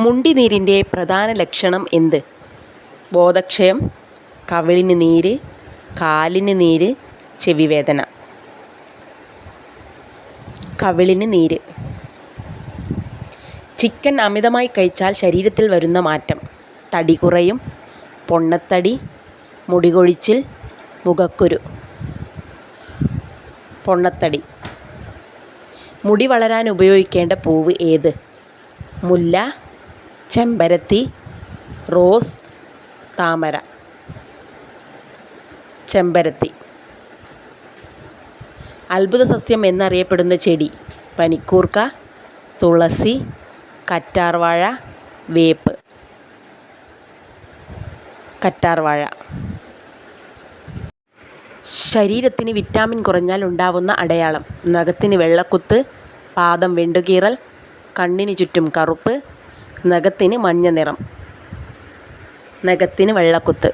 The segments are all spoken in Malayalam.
മുണ്ടിനീരിന്റെ പ്രധാന ലക്ഷണം എന്ത്? ബോധക്ഷയം കവിളിന് നീര് കാലിന് നീര് ചെവിവേദന. കവിളിന് നീര്. ചിക്കൻ അമിതമായി കഴിച്ചാൽ ശരീരത്തിൽ വരുന്ന മാറ്റം. തടി കുറയും പൊണ്ണത്തടി മുടികൊഴിച്ചിൽ മുഖക്കുരു. പൊണ്ണത്തടി. മുടി വളരാൻ ഉപയോഗിക്കേണ്ട പൂവ് ഏത്? മുല്ല ചെമ്പരത്തി റോസ് താമര. ചെമ്പരത്തി. അത്ഭുത സസ്യം എന്നറിയപ്പെടുന്ന ചെടി പനിക്കൂർക്ക തുളസി കറ്റാർവാഴ വേപ്പ്. കറ്റാർവാഴ. ശരീരത്തിന് വിറ്റാമിൻ കുറഞ്ഞാൽ ഉണ്ടാവുന്ന അടയാളം. നഖത്തിന് വെള്ളക്കുത്ത് പാദം വെണ്ടുകീറൽ കണ്ണിന് ചുറ്റും കറുപ്പ് നഖത്തിന് മഞ്ഞ നിറം. നഖത്തിന് വെള്ളക്കുത്ത്.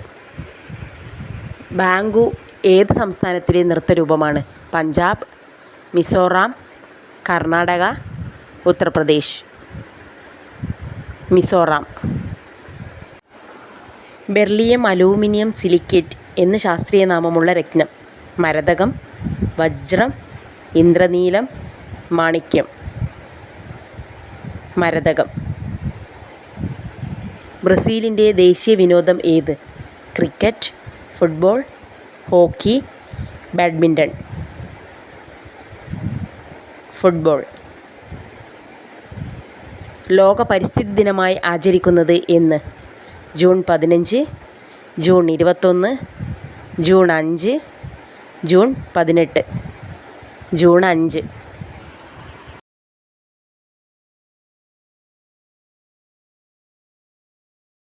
ബാങ്കു ഏത് സംസ്ഥാനത്തിലെ നൃത്തരൂപമാണ്? Punjab Mizoram Karnataka Uttar Pradesh. Mizoram. Beryllium aluminium silicate എന്ന് ശാസ്ത്രീയ നാമമുള്ള രത്നം. മരതകം വജ്രം ഇന്ദ്രനീലം മാണിക്യം. മരതകം. ബ്രസീലിന്റെ ദേശീയ വിനോദം ഏത്? Cricket football hockey badminton. Football. ലോക പരിസ്ഥിതി ദിനമായി ആചരിക്കുന്നത് എന്ന്. ജൂൺ പതിനഞ്ച് ജൂൺ ഇരുപത്തൊന്ന് ജൂൺ അഞ്ച് ജൂൺ പതിനെട്ട്. ജൂൺ അഞ്ച്.